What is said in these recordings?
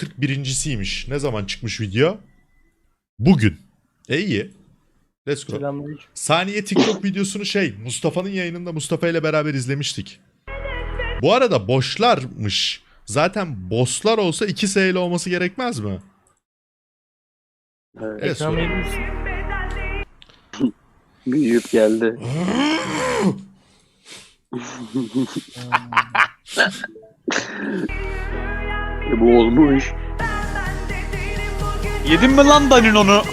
41.siymiş. Ne zaman çıkmış video? Bugün. E iyi. Let's go. Selamünaleyküm. Saniye TikTok videosunu şey Mustafa'nın yayınında Mustafa ile beraber izlemiştik. Bu arada boşlarmış. Zaten bosslar olsa 2 S ile olması gerekmez mi? Evet. Evet, Ekran sonra. verir misin? Geldi. E, bu olmuş. Yedin mi lan Danino'nu?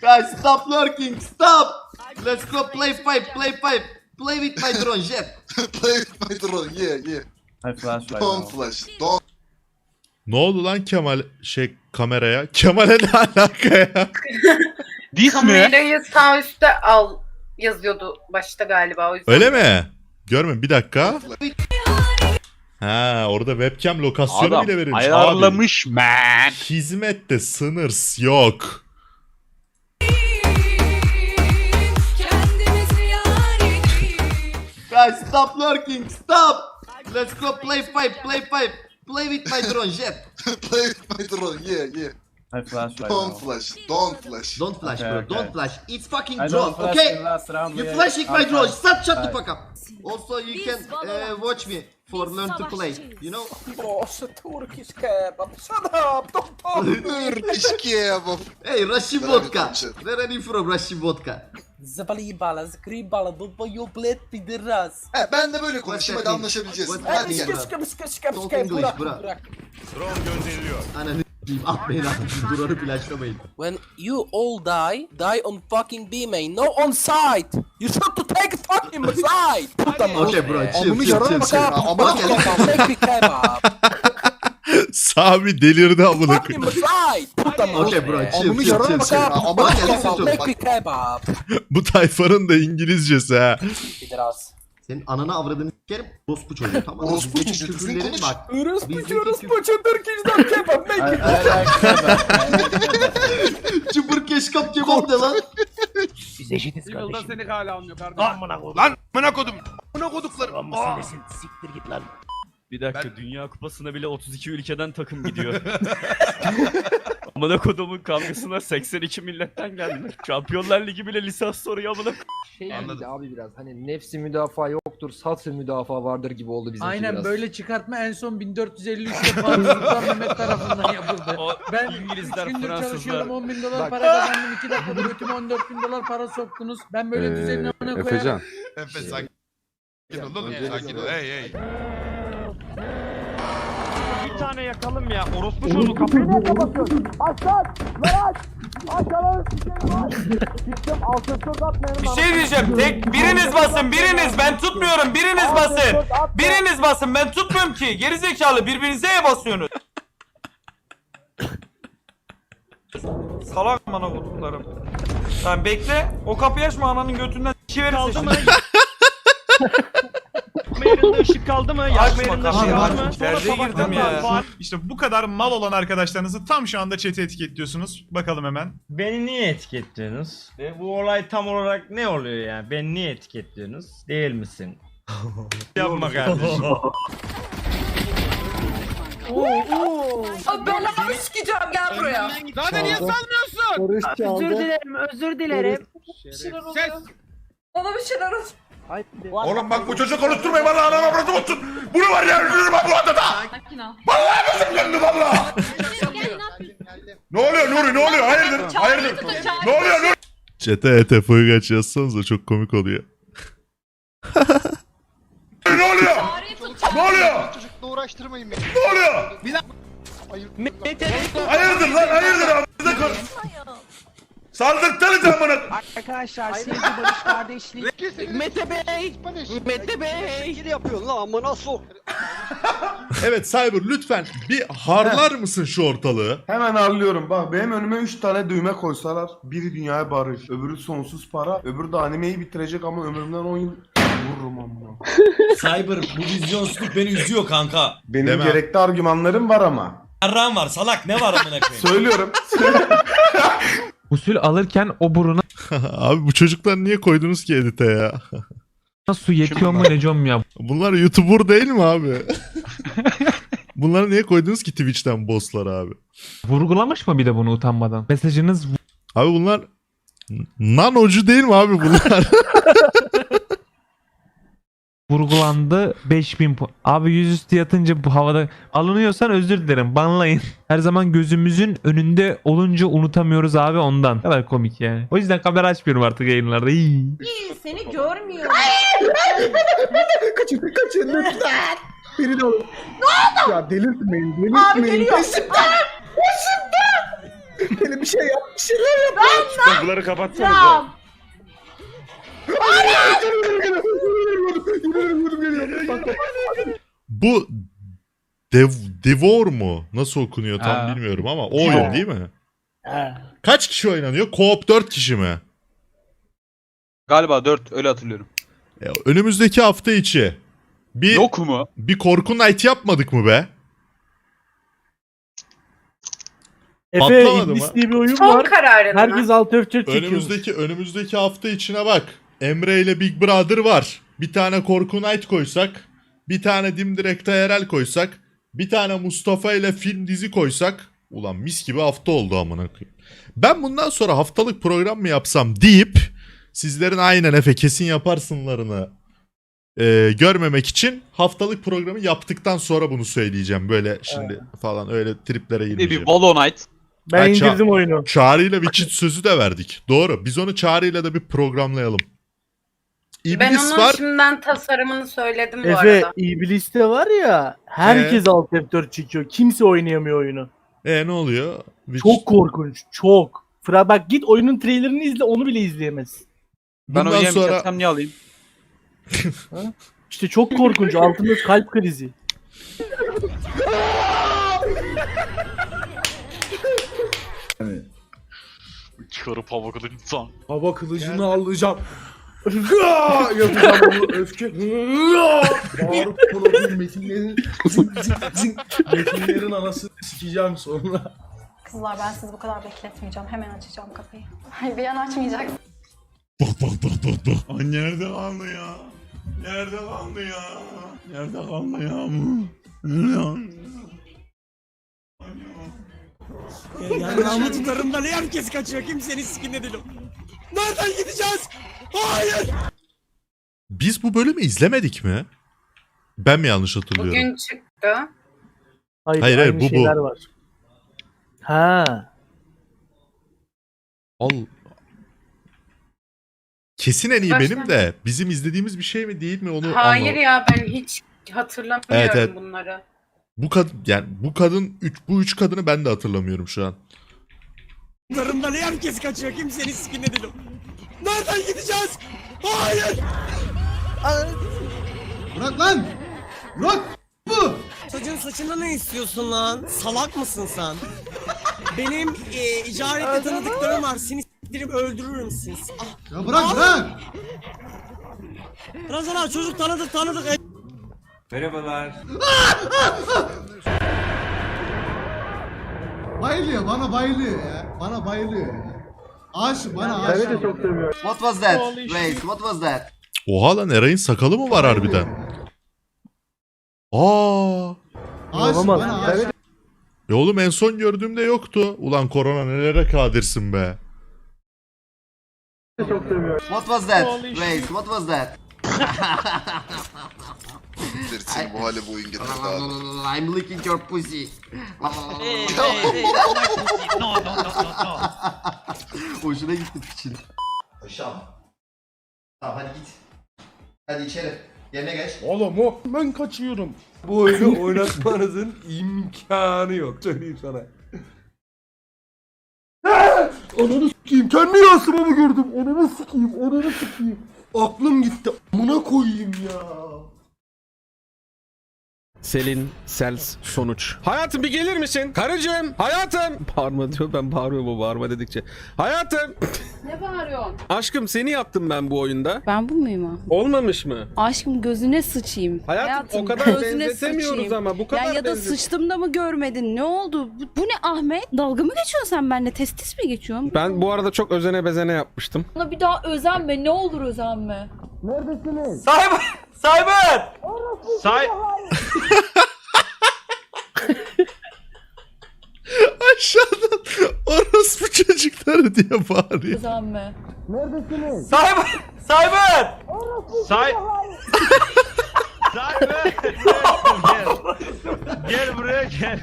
Guys, stop lurking, stop! Let's go play five, play five. Play with my drone, Jeff. Play with my drone. Yeah, yeah. I flash right Don't now. flash. Don't. Ne oldu lan Kemal şey kameraya? Kemal'e ne alaka ya? Dis mi? Kamerayı sağ üstte al yazıyordu başta galiba o yüzden. Öyle mi? Görme bir dakika. Ha orada webcam lokasyonu Adam bile verilmiş. ayarlamış man. Abi, hizmette sınırs yok. Guys, stop lurking, stop! Let's go play five, play five. Play with my drone, Jeff. Play with my drone. Yeah, yeah. I flash right Don't now. flash. Don't flash. Don't flash, Okay, bro, okay. don't flash. It's fucking I drone, don't flash okay? in last round. You we- flashing my I'm drone, fine. shut, shut the fuck up. Also, you can uh, watch me for learn to play, you know? Turkish kebab. Shut up. Don't talk. Turkish kebab. Hey, Russian vodka. Where are you from, Russian vodka? Zavali bala, zkri bala, duba you bled pideras. He ben de böyle konuşayım hadi anlaşabileceğiz. Hadi gel. Skip skip skip Talk skip English, bırak bro. bırak. Ananı atmayın artık, drone'u flashlamayın. When you all die, die on fucking B main, no on site. You should to take a fucking side. Put them on. Okay bro, chill, Amını chill, yararım chill, bak chill. ha. Amına koyayım. Sami delirdi amına Fucking koyayım. side. Put them on. Okay bro, chill, Amını chill, yararım chill, bak chill. ha. Amına Bak, koyayım. listen to me. Make me kebab. Bu tayfanın da İngilizcesi ha. Pideras. Senin ananı avradını s**erim, orospu çocuğu tamam mı? Orospu Bizdeki çocuğu, düzgün küfürlerin konuş. bak. Bizdeki küfür- puçu Turkish'den kebab. Make me. Cıbır keşkap kebap ne lan? Biz eşitiz Yılda seni hala almıyor kardeşim. Lan amına kodum. Amına koduklarım. Aa! Siktir git lan. Bir dakika Dünya Kupası'na bile 32 ülkeden takım gidiyor. amına kodumun kavgasına 82 milletten geldiler. Şampiyonlar Ligi bile lisans soruyor amına Şey Anladım. abi biraz hani nefsi müdafaa yoktur, satı müdafaa vardır gibi oldu bizimki Aynen biraz. böyle çıkartma en son 1453'te Paris Sultan Mehmet tarafından yapıldı. O Ben İngilizler, 3 gündür Fransızlar. çalışıyorum 10 bin dolar Bak. para kazandım 2 dakikada götüme 14 bin dolar para soktunuz. Ben böyle düzenin amına koyarım. Efe sakin ol oğlum sakin ol. Hey hey. Bir tane yakalım ya. Orospu çocuğu kapıyı Bir şey diyeceğim. Tek biriniz basın, biriniz. Ben tutmuyorum. Biriniz basın. Biriniz basın. Ben tutmuyorum ki. Gerizekalı birbirinize basıyorsunuz. Salak bana koduklarım. Tamam bekle. O kapıyı açma ananın götünden iki verirse şimdi. yerinde ışık kaldı mı? Yakma yerinde ışık kaldı mı? Derde girdim ya. İşte bu kadar mal olan arkadaşlarınızı tam şu anda chat'e etiketliyorsunuz. Bakalım hemen. Beni niye etiketliyorsunuz? Ve bu olay tam olarak ne oluyor yani? Beni niye etiketliyorsunuz? Değil misin? Yapma kardeşim. Belanı sikeceğim gel buraya. Zaten niye salmıyorsun? Özür dilerim özür dilerim. Ses. Bana bir şeyler oldu. Oğlum bak bu çocuğu konuşturmayın valla anam avradım olsun. Bunu var ya öldürürüm ben bu adada. Sakin ol. Vallahi gözüm döndü valla. Ne oluyor Nuri ne oluyor hayırdır hayırdır. Ne oluyor Nuri? Çete ETF'yi kaç yazsanız da çok komik oluyor. Ne oluyor? Ne oluyor? Çocukla uğraştırmayın beni. Ne oluyor? Hayırdır lan hayırdır abi. Saldırtsanız amına. Arkadaşlar sevgi barış kardeşlik. Mete Bey. Mete Bey. yapıyorsun lan amına sok. Evet Cyber lütfen bir harlar mısın şu ortalığı? Hemen arlıyorum. Bak benim önüme 3 tane düğme koysalar. Biri dünyaya barış, öbürü sonsuz para, öbürü de animeyi bitirecek ama ömrümden 10 yıl vururum amma. Cyber bu vizyonsuzluk beni üzüyor kanka. Benim Deme. gerekli argümanlarım var ama. Yarrağın var salak ne var amına koyayım. Söylüyorum. Usul alırken o buruna Abi bu çocuklar niye koydunuz ki edite ya? su yetiyor mu ne mu ya? Bunlar YouTuber değil mi abi? Bunları niye koydunuz ki Twitch'ten bosslar abi? Vurgulamış mı bir de bunu utanmadan? Mesajınız Abi bunlar nanocu değil mi abi bunlar? Vurgulandı 5000 puan. Abi yüzüstü yatınca bu havada alınıyorsan özür dilerim banlayın. Her zaman gözümüzün önünde olunca unutamıyoruz abi ondan. Ne kadar komik yani. O yüzden kamera açmıyorum artık yayınlarda. İyi. Seni görmüyor. kaçın kaçın lütfen. Beni de alın. Ya delirtmeyin delirtmeyin. Abi geliyor. Beni bir şey yap bir şeyler yap. Kapıları kapatsanıza. Ram. Bu Dev Devor mu? Nasıl okunuyor tam Ha. bilmiyorum ama o oyun değil mi? Kaç kişi oynanıyor? Co-op 4 kişi mi? Galiba 4 öyle hatırlıyorum. E, önümüzdeki hafta içi bir Yok mu? bir korku night yapmadık mı be? Efe Patlamadı İblis mı? diye bir oyun Son var. kararın mı? Herkes alt F4 çekiyormuş. Önümüzdeki önümüzdeki hafta içine bak. Emre ile Big Brother var. Bir tane Korku Night koysak, bir tane Dimdirek Yerel koysak, bir tane Mustafa ile film dizi koysak, ulan mis gibi hafta oldu amına koyayım. Ben bundan sonra haftalık program mı yapsam deyip sizlerin aynen Efe kesin yaparsınlarını e, görmemek için haftalık programı yaptıktan sonra bunu söyleyeceğim. Böyle şimdi falan öyle triplere Bir girmeyeceğim. bir Hollow Knight. Ben Aç- indirdim oyunu. Çağrı ile bir çift sözü de verdik. Doğru. Biz onu Çağrı ile de bir programlayalım. İblis Ben onun var. şimdiden tasarımını söyledim bu Efe arada. İblis'te var ya herkes alt F4 çekiyor. Kimse oynayamıyor oyunu. E ne oluyor? Bir- Çok korkunç. Çok. Fra bak git oyunun trailerini izle onu bile izleyemez. Ben Bundan oynayamayacaksam sonra niye alayım? İşte çok korkunç. Altında kalp krizi. Çıkarıp hava insan. Hava kılıcını alacağım. Yapacağım bunu öfke. Bağırıp konuşayım metinlerin. Zing, zing, zing. Metinlerin anasını sikeceğim sonra. Kızlar ben sizi bu kadar bekletmeyeceğim. Hemen açacağım kapıyı. Hayır bir an açmayacaksın. Bak bak bak bak bak. Ay nerede kaldı ya? Nerede kaldı ya? Nerede kaldı ya bu? Nerede kaldı? Yanağımı tutarım da ne herkes kaçıyor kimsenin sikinde değilim. Nereden gideceğiz? Hayır. Biz bu bölümü izlemedik mi? Ben mi yanlış hatırlıyorum? Bugün çıktı. Hayır, Hayır, hayır, aynı bu, bu. şeyler var. Ha. Al. Kesin en iyi Başka? benim de. Bizim izlediğimiz bir şey mi değil mi onu Hayır anlamadım. ya ben hiç hatırlamıyorum Evet, evet. bunları. Bu kadın yani bu kadın üç, bu üç kadını ben de hatırlamıyorum şu an. Ne herkes kaçıyor kimsenin sikinde değilim. Nereden gideceğiz? Hayır. Bırak lan! Bırak! Bu! Çocuğun saçında ne istiyorsun lan? Salak mısın sen? Benim e, icaretle tanıdıklarım var. Seni s**tirip öldürürüm siz. Ah, Ya bırak bırak! Razana çocuk tanıdık tanıdık. Bayılıyor bana bayılıyor ya. Bana bayılıyor ya. Aşık bana Ben aşık. de çok seviyorum. What was that? Wait, what was that? Oha lan Eray'ın sakalı mı var harbiden? Aa. Aşık Olamaz. bana aşık. Ya oğlum en son gördüğümde yoktu. Ulan korona nelere kadirsin be. çok seviyorum. What was that? Wait, what was that? Seni bu hale bu oyun getirdi abi. I'm licking your pussy. Hoşuna gitti piçin. Paşam. Tamam hadi git. Hadi içeri. Yerine geç. Oğlum o ben kaçıyorum. Bu oyunu oynatmanızın imkanı yok. Söyleyeyim sana. Ananı sikeyim. Kendi yansımamı gördüm. Ananı sikeyim. Ananı sikeyim. Aklım gitti. Amına koyayım ya. Selin Sels sonuç. Hayatım bir gelir misin? Karıcığım hayatım. Bağırma diyor ben bağırıyorum o bağırma dedikçe. Hayatım. Ne bağırıyorsun? Aşkım seni yaptım ben bu oyunda. Ben bu muyum? Olmamış mı? Aşkım gözüne sıçayım. Hayatım, o kadar gözüne benzetemiyoruz sıçayım. ama bu kadar ya, ya da benzet- sıçtım da mı görmedin? Ne oldu? Bu, bu ne Ahmet? Dalga mı geçiyorsun sen benimle? Testis mi geçiyorsun? Ben bu arada çok özene bezene yapmıştım. Bana bir daha özenme. Ne olur özenme. Cyber! Cyber! Say Aşağıdan orospu çocukları diye bağırıyor. Özenme. Cyber! Cyber! say Say gel. Gel buraya gel.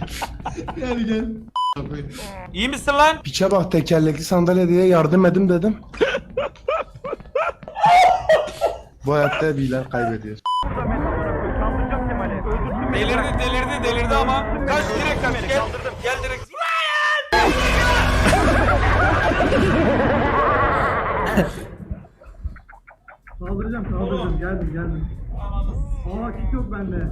İyi misin lan? Piçe bak tekerlekli sandalye diye yardım edim dedim. bu hayatta bilen kaybediyor. Delirdi delirdi delirdi ama. Kaç direkt kaç gel. Gel direkt. Kaldıracağım kaldıracağım geldim geldim. Aa kit yok bende.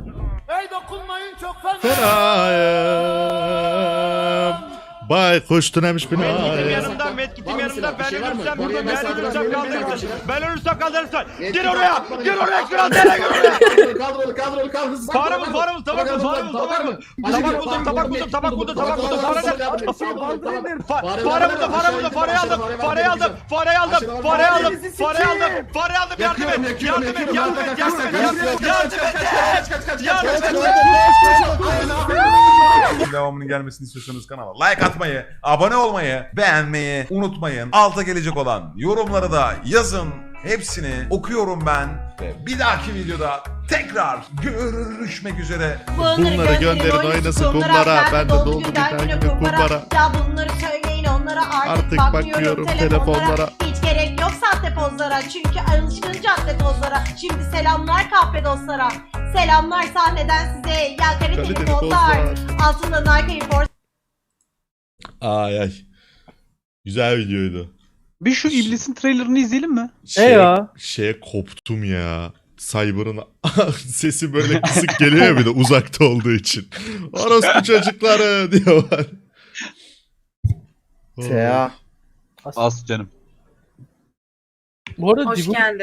Fenayım. Baykuş tünemiş Medkitim binayım. yanımda, medkitim yanımda. Ben ölürsem burada, ben ölürsem kaldırırsın. Ben ölürsem kaldırırsın. Gir oraya, gir oraya kral nereye gir oraya. Kaldır onu kaldır onu kaldır. Fare mı, fare mı, tabak mı, fare mi, tabak mı? Tabak buldum, tabak buldum, tabak buldum, tabak buldum. Fare nerede? Fa- Fare burada, fare burada, fareyi aldım, fareyi aldım, fareyi aldım, fareyi aldım, fareyi aldım, fareyi aldım, yardım et, yardım et, yardım et, yardım et, yardım et, yardım et, yardım et. Devamının gelmesini istiyorsanız kanala like atmayı, abone olmayı, beğenmeyi unutmayın. Alta gelecek olan yorumları da yazın. Hepsini okuyorum ben. Ve bir dahaki videoda tekrar görüşmek üzere. Bunları gönderin oynasın kumlara. Ben de doldu bir tane kumbara. Ya bunları söyleyin onlara Artık bakmıyorum telefonlara. Hiç gerek yok sahte pozlara. Çünkü alışkın cadde tozlara. Şimdi selamlar kahve dostlara. Selamlar sahneden size. Ya kaliteli Kaliteli pozlar. pozlar. Altında Nike Force Ay ay. Güzel videoydu. Bir şu iblisin trailerını izleyelim mi? Şey, Şeye koptum ya. Cyber'ın sesi böyle kısık geliyor ya bir de uzakta olduğu için. Orospu çocukları diyorlar. Seha. As canım. Bu arada Hoş Dibu- geldin.